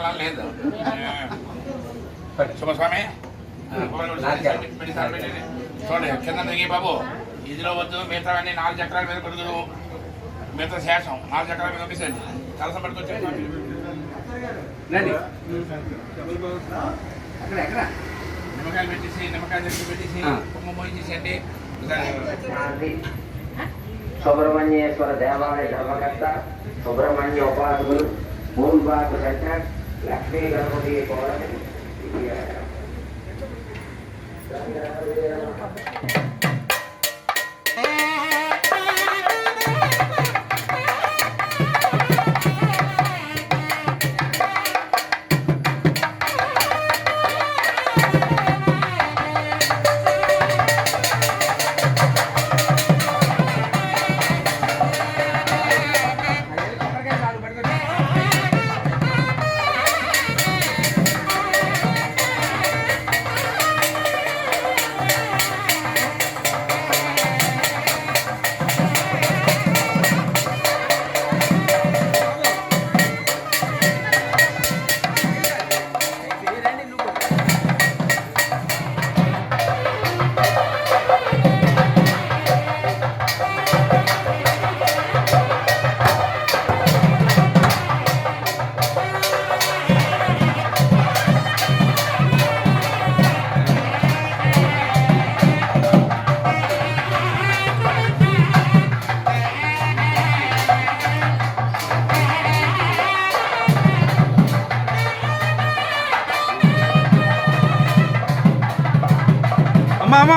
అనలేదు. శుభస్వామి చూడండి కింద దిగి బాబు ఇదిలో వద్దు మిగతా అన్ని నాలుగు చక్రాల మీద పెడుతురు మిగతా శేషం నాలుగు చక్రాల మీద పంపించండి కలసం పట్టుకొచ్చి నిమ్మకాయలు పెట్టేసి నిమ్మకాయలు పెట్టేసి కుమ్మ మోయించేసేయండి సుబ్రహ్మణ్యేశ్వర దేవాలయ ధర్మకర్త సుబ్రహ్మణ్య ఉపాసకులు మూడుబాకు శంకర్ లక్ష్మీ గణపతి కోరని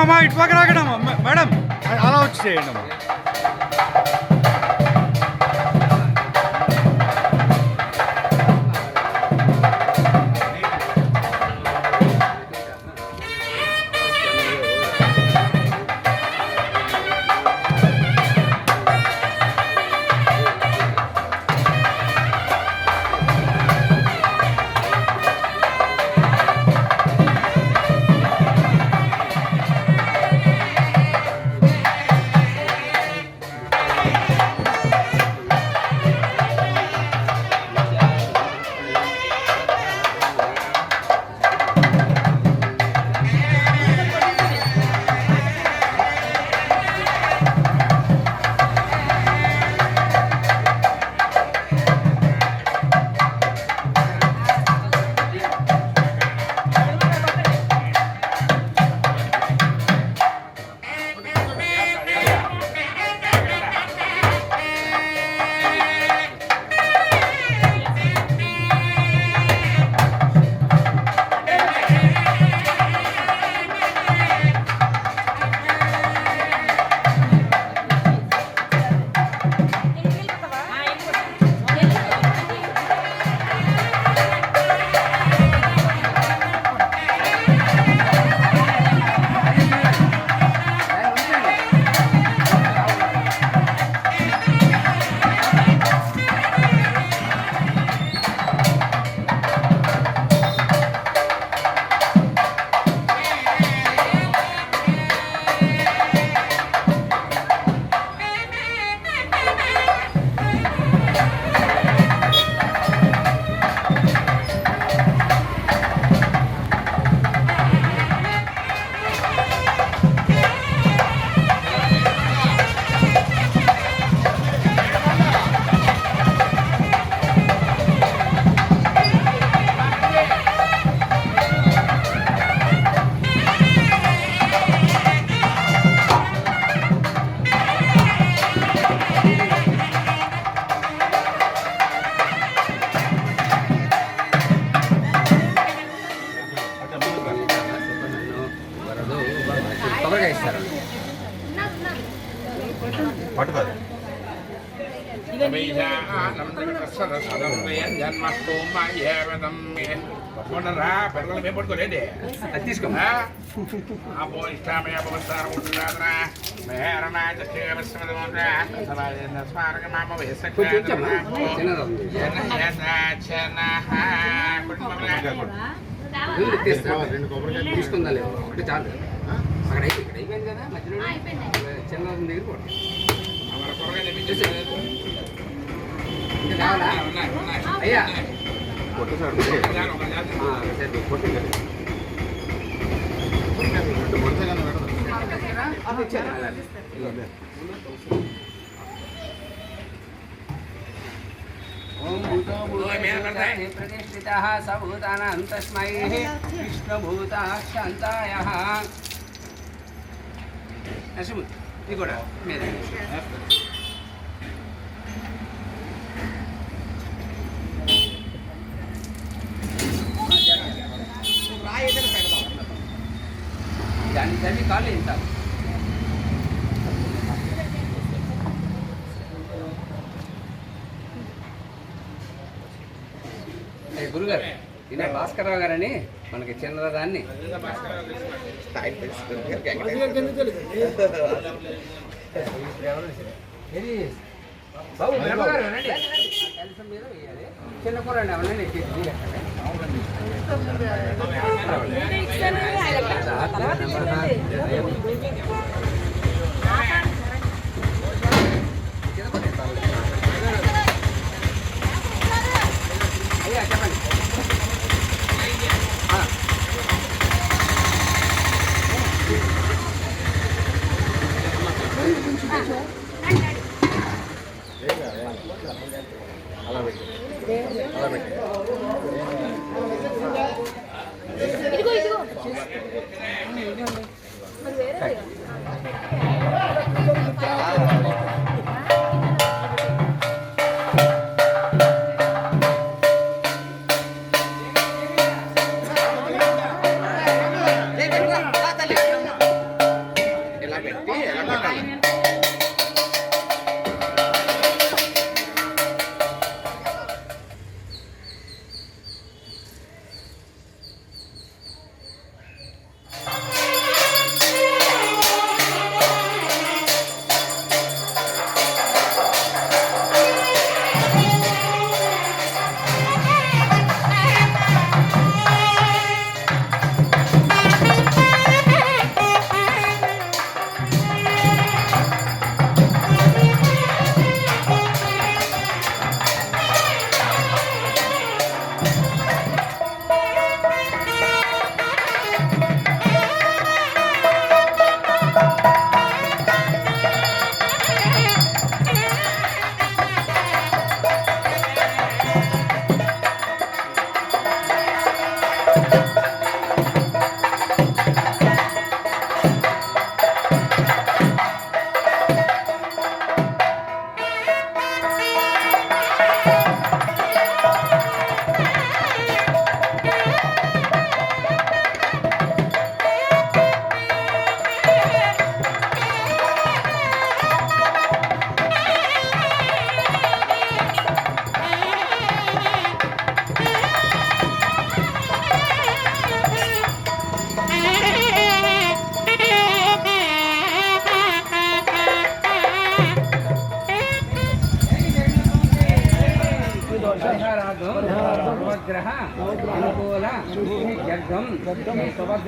అమ్మా అమ్మా అమ్మా ఇటు పక్క రాకడమ్మా. మేడం అలా వచ్చి చేయండి అమ్మా రా పిల్లలు మేము పట్టుకోలేండి అది అబ్బో ఇష్టమయ్య ఉపస్థానం ఉంటుందా రెండు కొబ్బరికాయలు తీసుకుందా లేదు ఒకటి చాలు అక్కడ అయిపోయి ఇక్కడ అయిపోయింది కదా మధ్యలో చిన్న దగ్గర. ఇంకా కావాలా అయ్యా కొట్టు సార్ కొట్టు. ఆ, సరే, కొట్టు ఇంకా. కొడితే కానీ పెట్టదు. అది ఇచ్చాను అలా. ఓం భూతో భూతేశ్వరాయ ప్రతిష్ఠితः స భూతానాం తస్మై విష్ణుభూతాక్షాంతాయ నరసింహ ఇది కూడా మీద దాన్ని తల్లి కాళ్ళు ఇంత ఏ గురుగారు ఈయన భాస్కరరావు గారని మనకి చిన్నదాన్ని. ఇది బాబు రండి. కలసం మీద వేయాలి. చిన్న కూర అండి అవన్నీ. అయ్యా చెప్పండి ఆ. అలా పెట్టి అలా పెట్టి ఇదిగో ఇదిగో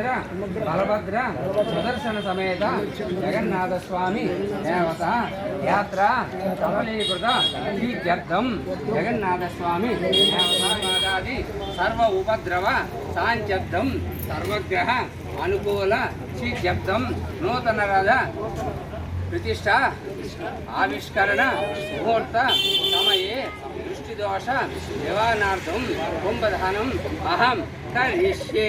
సుభద్ర బలభద్ర సుదర్శన సమేత జగన్నాథ స్వామి దేవత. యాత్ర సఫలీకృత ఈత్యర్థం జగన్నాథ స్వామి దేవతాది సర్వ ఉపద్రవ సాంత్యర్థం. సర్వగ్రహ అనుకూల శీత్యర్థం నూతన రథ ప్రతిష్ట ఆవిష్కరణ ముహూర్త సమయే దృష్టిదోష నివారణార్థం కుంభధానం అహం కరిష్యే.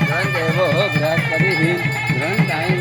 ગ્રંથ એવો ગ્રહ કરી ગ્રંથ આઈ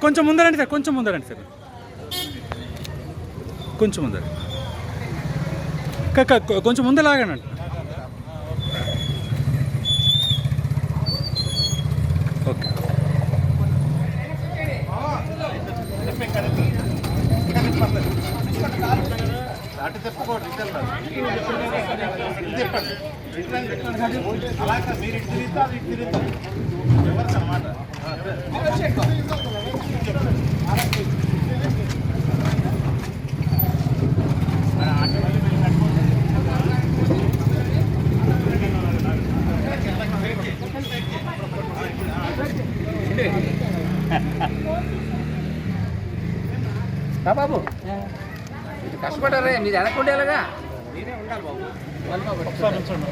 అయ్యా కొంచెం ముందరండి సార్ కొంచెం ముందరండి సార్. కొంచెం ముందర. కొంచెం ముందు లాగానండి. ఓకే. అటు తిప్పుకోండి ఇటు అలా మీరు ఇటు తిరుగుతా ఇటు తిరుగుతుంది. మీరు వెనక్కుంటే ఎలాగా.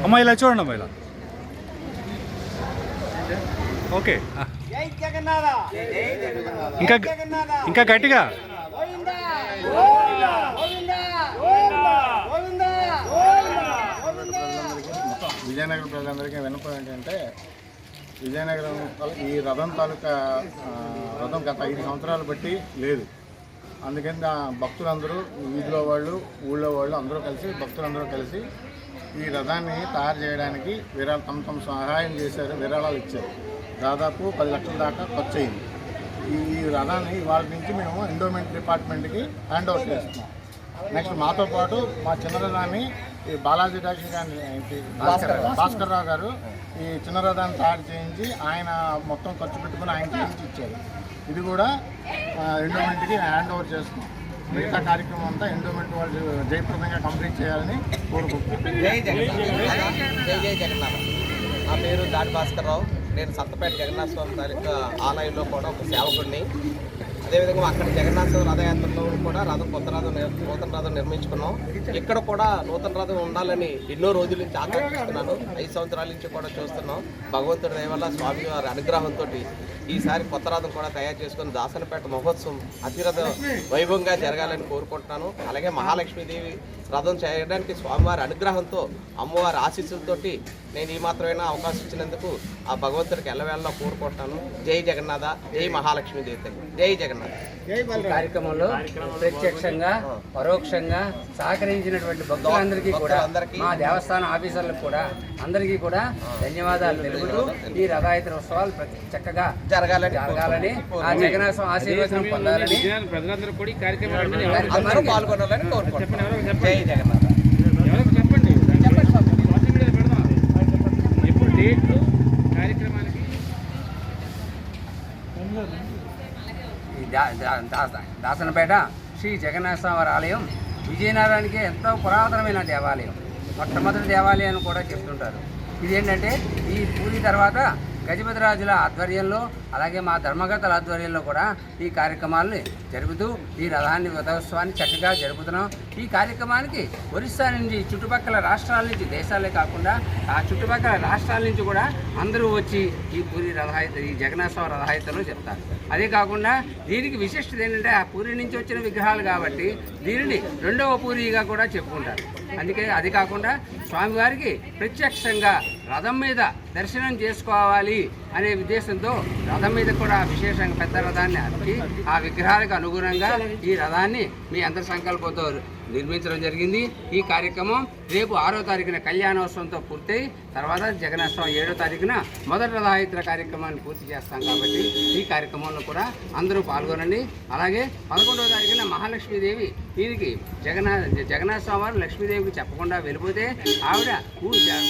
అమ్మ ఇలా చూడండి అమ్మ ఇలా. ఓకే. ఇంకా ఇంకా గట్టిగా. విజయనగరం ప్రజలందరికీ విన్నపం ఏంటంటే విజయనగరం తాలూ- ఈ రథం తాలూకా రథం గత ఐదు సంవత్సరాలు బట్టి లేదు. అందుకని ఆ భక్తులందరూ వీధిలో వాళ్ళు ఊళ్ళో వాళ్ళు అందరూ కలిసి భక్తులందరూ కలిసి ఈ రథాన్ని తయారు చేయడానికి విరాళ తమ తమ సహాయం చేశారు విరాళాలు ఇచ్చారు. దాదాపు పది లక్షల దాకా ఖర్చు అయింది ఈ రథాన్ని ఇవాళ నుంచి మేము ఎండోమెంట్ డిపార్ట్మెంట్కి హ్యాండ్ ఓవర్ చేస్తున్నాం. నెక్స్ట్ మాతో పాటు మా చిన్న రథాన్ని ఈ బాలాజీ డాక్టర్ గారిని ఏంటి భాస్కర్ రావు గారు ఈ చిన్న రథాన్ని తయారు చేయించి ఆయన మొత్తం ఖర్చు పెట్టుకుని ఆయన చేయించి ఇచ్చారు. ఇది కూడా ఎండోమెంట్కి హ్యాండ్ ఓవర్ చేస్తున్నాం. మిగతా కార్యక్రమం అంతా ఎండోమెంట్ వాళ్ళు జయప్రదంగా కంప్లీట్ చేయాలని కోరుకుంటున్నాం. నా పేరు దాడి భాస్కర్రావు నేను సత్తపేట జగన్నాథ స్వామి తాలూకా ఆలయంలో కూడా ఒక సేవకుడిని. అదేవిధంగా అక్కడ జగన్నాథ రథయాత్రలో కూడా రథం కొత్త రథం నూతన రథం నిర్మించుకున్నాం. ఇక్కడ కూడా నూతన రథం ఉండాలని ఎన్నో రోజుల నుంచి ఆకాంక్షిస్తున్నాను. ఐదు సంవత్సరాల నుంచి కూడా చూస్తున్నాం. భగవంతుడి దయ వల్ల స్వామి వారి అనుగ్రహంతో ఈసారి కొత్త రథం కూడా తయారు చేసుకుని దాసనపేట మహోత్సవం అతిరథ వైభవంగా జరగాలని కోరుకుంటున్నాను. అలాగే మహాలక్ష్మీదేవి రథం చేయడానికి స్వామివారి అనుగ్రహంతో అమ్మవారి ఆశీస్సులతోటి నేను ఈ మాత్రమైనా అవకాశం ఇచ్చినందుకు ఆ భగవంతుడికి ఎల్లవేళలా కోరుకుంటున్నాను. జై జగన్నాథ జై మహాలక్ష్మీదేవి తల్లి. జై జగన్నాథ్. ఈ కార్యక్రమంలో ప్రత్యక్షంగా పరోక్షంగా సహకరించినటువంటి భక్తులందరికీ కూడా మా దేవస్థానం ఆఫీసర్లకు కూడా అందరికీ కూడా ధన్యవాదాలు తెలుపుతూ ఈ రథయాత్ర ఉత్సవాలు చక్కగా జరగాలని జరగాలని ఆ జగన్నాథం ఆశీర్వచనం పొందాలని ప్రజలందరూ కూడా ఈ కార్యక్రమం అందరూ పాల్గొనాలని కోరుకుంటున్నాం. జై జగన్నాథ. ఎవరికి చెప్పండి? సోషల్ మీడియాలో పెడదాం. ఎప్పుడు డేట్లు కార్యక్రమానికి ఈ దా- దా- దా- దాసనపేట శ్రీ జగన్నాథ స్వామి ఆలయం విజయనగరానికి ఎంతో పురాతనమైన దేవాలయం. మొట్టమొదటి దేవాలయం అని కూడా చెప్తుంటారు. ఇది ఏంటంటే ఈ పూరి తర్వాత గజపతి రాజుల ఆధ్వర్యంలో అలాగే మా ధర్మగతల ఆధ్వర్యంలో కూడా ఈ కార్యక్రమాలని జరుపుతూ ఈ రథాన్ని రథోత్సవాన్ని చక్కగా జరుపుతున్నాం. ఈ కార్యక్రమానికి ఒరిస్సా నుంచి చుట్టుపక్కల రాష్ట్రాల నుంచి దేశాలే కాకుండా ఆ చుట్టుపక్కల రాష్ట్రాల నుంచి కూడా అందరూ వచ్చి ఈ పూరి రథాయిత ఈ జగన్నాథ రథాయితలో చెప్తారు. అదే కాకుండా దీనికి విశిష్టత ఏంటంటే ఆ పూరి నుంచి వచ్చిన విగ్రహాలు కాబట్టి దీనిని రెండవ పూరిగా కూడా చెప్పుకుంటారు. అందుకే అది కాకుండా స్వామివారికి ప్రత్యక్షంగా రథం మీద దర్శనం చేసుకోవాలి అనే ఉద్దేశంతో రథం మీద కూడా విశేషంగా పెద్ద రథాన్ని అర్చి ఆ విగ్రహాలకు అనుగుణంగా ఈ రథాన్ని మీ అందరి సంకల్పంతో నిర్మించడం జరిగింది. ఈ కార్యక్రమం రేపు ఆరో తారీఖున కళ్యాణోత్సవంతో పూర్తయి తర్వాత జగన్నాథం ఏడో తారీఖున మొదటి రథయాత్ర కార్యక్రమాన్ని పూర్తి చేస్తాం కాబట్టి ఈ కార్యక్రమంలో కూడా అందరూ పాల్గొనండి. అలాగే పదకొండవ తారీఖున మహాలక్ష్మీదేవి దీనికి జగన్నా జగన్నాథ వారు లక్ష్మీదేవికి చెప్పకుండా వెళ్ళిపోతే ఆవిడ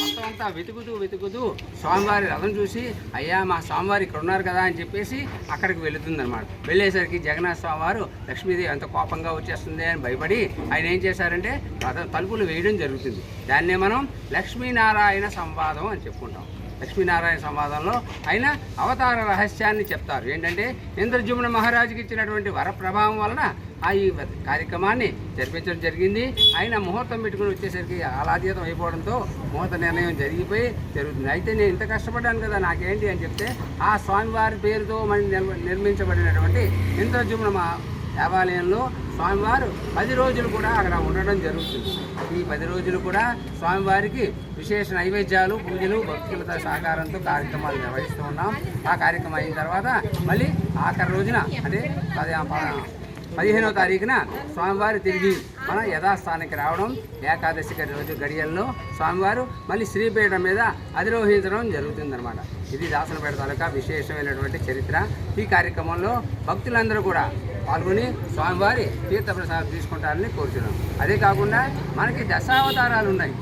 మొత్తం అంతా వెతుకుతూ వెతుకుతూ స్వామివారి రథం చూసి అయ్యా మా స్వామివారి ఇక్కడ ఉన్నారు కదా అని చెప్పేసి అక్కడికి వెళుతుందనమాట వెళ్ళేసరికి జగన్నాథ స్వామి వారు లక్ష్మీదేవి ఎంత కోపంగా వచ్చేస్తుంది అని భయపడి ఆయన ఏం చేశారంటే రథ తలుపులు వేయడం జరుగుతుంది. దాన్నే మనం లక్ష్మీనారాయణ సంవాదం అని చెప్పుకుంటాం. లక్ష్మీనారాయణ సంవాదంలో ఆయన అవతార రహస్యాన్ని చెప్తారు. ఏంటంటే ఇంద్రజుమ్న మహారాజుకి ఇచ్చినటువంటి వర ప్రభావం వలన ఆ ఈ కార్యక్రమాన్ని జరిపించడం జరిగింది. ఆయన ముహూర్తం పెట్టుకుని వచ్చేసరికి ఆలాతీతం అయిపోవడంతో ముహూర్త నిర్ణయం జరిగిపోయి జరుగుతుంది. అయితే నేను ఇంత కష్టపడ్డాను కదా నాకేంటి అని చెప్తే ఆ స్వామివారి పేరుతో మన నిర్మ- నిర్మించబడినటువంటి ఇంద్రజుమ్న మహా దేవాలయంలో స్వామివారు పది రోజులు కూడా అక్కడ ఉండడం జరుగుతుంది. ఈ పది రోజులు కూడా స్వామివారికి విశేష నైవేద్యాలు పూజలు భక్తులతో సహకారంతో కార్యక్రమాలు నిర్వహిస్తూ ఉన్నాం. ఆ కార్యక్రమం అయిన తర్వాత మళ్ళీ ఆఖరి రోజున అదే పది ప- పదిహేనవ తారీఖున స్వామివారు తిరిగి మన యథాస్థానానికి రావడం ఏకాదశి రోజు గడియల్లో స్వామివారు మళ్ళీ శ్రీపీఠం మీద అధిరోహించడం జరుగుతుందన్నమాట. ఇది దాసనపేట తాలూకా విశేషమైనటువంటి చరిత్ర. ఈ కార్యక్రమంలో భక్తులందరూ కూడా పాల్గొని స్వామివారి తీర్థప్రసాదం తీసుకుంటారని కోరుతున్నాం అదే కాకుండా మనకి దశావతారాలు ఉన్నాయి.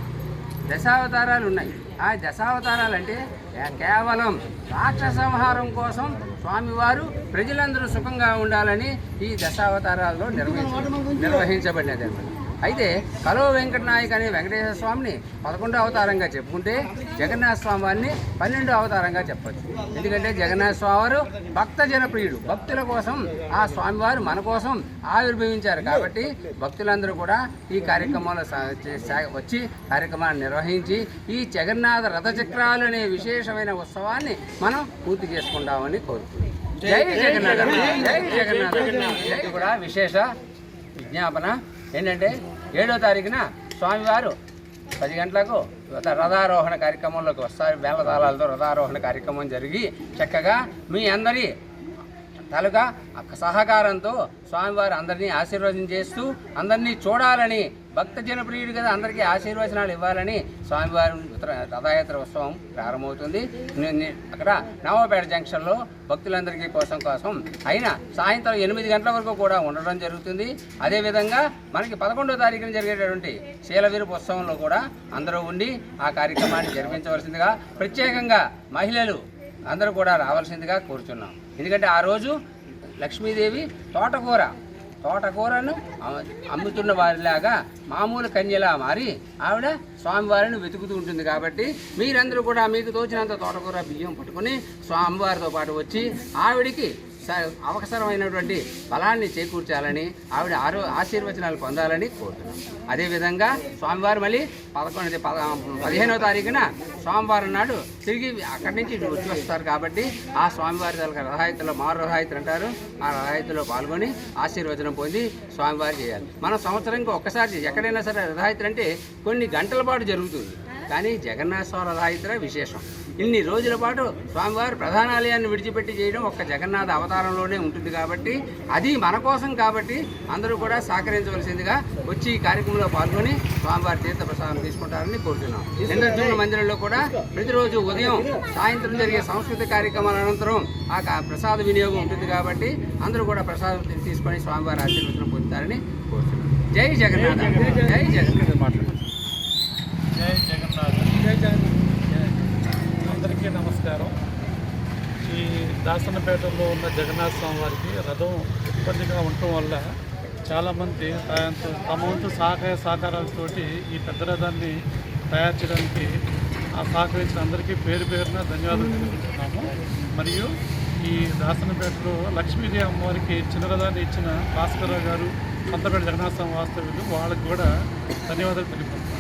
దశావతారాలు ఉన్నాయి ఆ దశావతారాలు అంటే కేవలం రాక్షస సంహారం కోసం స్వామివారు ప్రజలందరూ సుఖంగా ఉండాలని ఈ దశావతారాల్లో నిర్వహించ నిర్వహించబడినది అన్నమాట. అయితే కలో వెంకటనాయక్ అనే వెంకటేశ్వర స్వామిని పదకొండో అవతారంగా చెప్పుకుంటే జగన్నాథ స్వామి వారిని పన్నెండో అవతారంగా చెప్పొచ్చు. ఎందుకంటే జగన్నాథ స్వామి వారు భక్త జనప్రియుడు. భక్తుల కోసం ఆ స్వామివారు మన కోసం ఆవిర్భవించారు కాబట్టి భక్తులందరూ కూడా ఈ కార్యక్రమంలో వచ్చి కార్యక్రమాన్ని నిర్వహించి ఈ జగన్నాథ రథచక్రాలు అనే విశేషమైన ఉత్సవాన్ని మనం పూర్తి చేసుకుంటామని కోరుతున్నాం జై జగన్నాథ. జై జగన్నాథ. ఇది కూడా విశేష విజ్ఞాపన. ఏంటంటే ఏడో తారీఖున స్వామివారు పది గంటలకు రథారోహణ కార్యక్రమంలోకి వస్తారు. మేళతాళాలతో రథారోహణ కార్యక్రమం జరిగి చక్కగా మీ అందరి తాలూకా సహకారంతో స్వామివారు అందరినీ ఆశీర్వచనం చేస్తూ అందరినీ చూడాలని భక్త జనప్రియుడు కదా అందరికీ ఆశీర్వచనాలు ఇవ్వాలని స్వామివారి ఉత్తర రథయాత్ర ఉత్సవం ప్రారంభమవుతుంది. అక్కడ నవాపేట జంక్షన్లో భక్తులందరికీ కోసం కోసం అయినా సాయంత్రం ఎనిమిది గంటల వరకు కూడా ఉండడం జరుగుతుంది. అదేవిధంగా మనకి పదకొండో తారీఖున జరిగేటటువంటి శీలవీరపు ఉత్సవంలో కూడా అందరూ ఉండి ఆ కార్యక్రమాన్ని జరిపించవలసిందిగా ప్రత్యేకంగా మహిళలు అందరూ కూడా రావాల్సిందిగా కోరుచున్నాం. ఎందుకంటే ఆ రోజు లక్ష్మీదేవి తోటకూర తోటకూరను అమ్ముతున్న వారిలాగా మామూలు కన్యలా మారి ఆవిడ స్వామివారిని వెతుకుతూ ఉంటుంది కాబట్టి మీరందరూ కూడా మీకు తోచినంత తోటకూర బియ్యం పట్టుకొని స్వామివారితో పాటు వచ్చి ఆవిడికి అవసరమైనటువంటి బలాన్ని చేకూర్చాలని ఆవిడ ఆరో ఆశీర్వచనాలు పొందాలని కోరుతున్నాం. అదేవిధంగా స్వామివారు మళ్ళీ పదకొండు పద పదిహేనవ తారీఖున స్వామివారం నాడు తిరిగి అక్కడి నుంచి వచ్చి వస్తారు కాబట్టి ఆ స్వామివారి తాలూకా రథాయితలో మారు రథాయితలు అంటారు ఆ రథాయితలో పాల్గొని ఆశీర్వచనం పొంది స్వామివారు చేయాలి. మనం సంవత్సరంకి ఒక్కసారి ఎక్కడైనా సరే రథాయితలు అంటే కొన్ని గంటల పాటు జరుగుతుంది. కానీ జగన్నాథ స్వామి రథాయితర విశేషం. ఇన్ని రోజుల పాటు స్వామివారు ప్రధానాలయాన్ని విడిచిపెట్టి చేయడం ఒక్క జగన్నాథ అవతారంలోనే ఉంటుంది కాబట్టి అది మన కోసం కాబట్టి అందరూ కూడా సహకరించవలసిందిగా వచ్చి ఈ కార్యక్రమంలో పాల్గొని స్వామివారి తీర్థ ప్రసాదం తీసుకుంటారని కోరుతున్నాం ఇంద్రజుమ్న మందిరంలో కూడా ప్రతిరోజు ఉదయం సాయంత్రం జరిగే సాంస్కృతిక కార్యక్రమాల అనంతరం ఆ ప్రసాద వినియోగం ఉంటుంది కాబట్టి అందరూ కూడా ప్రసాదం తీసుకొని స్వామివారి ఆశీర్వచనం పొందుతారని కోరుతున్నాం జై జగన్నాథ. జై జగన్నాథ్. జై జగన్నాథ్ అందరికీ నమస్కారం ఈ దాసనపేటలో ఉన్న జగన్నాథ స్వామి వారికి రథం ఇబ్బందిగా ఉండటం వల్ల చాలామంది తమ తమ వంతు సహకార సహకారాలతోటి ఈ పెద్ద రథాన్ని తయారు చేయడానికి ఆ సహకరించిన అందరికీ పేరు పేరున ధన్యవాదాలు తెలుపుతున్నాము మరియు ఈ దాసనపేటలో లక్ష్మీదేవి అమ్మవారికి చిన్న రథాన్ని ఇచ్చిన భాస్కరరావు గారు సంతపేట జగన్నాథ స్వామి వాస్తవ్యులు వాళ్ళకి కూడా ధన్యవాదాలు తెలుపుతున్నాము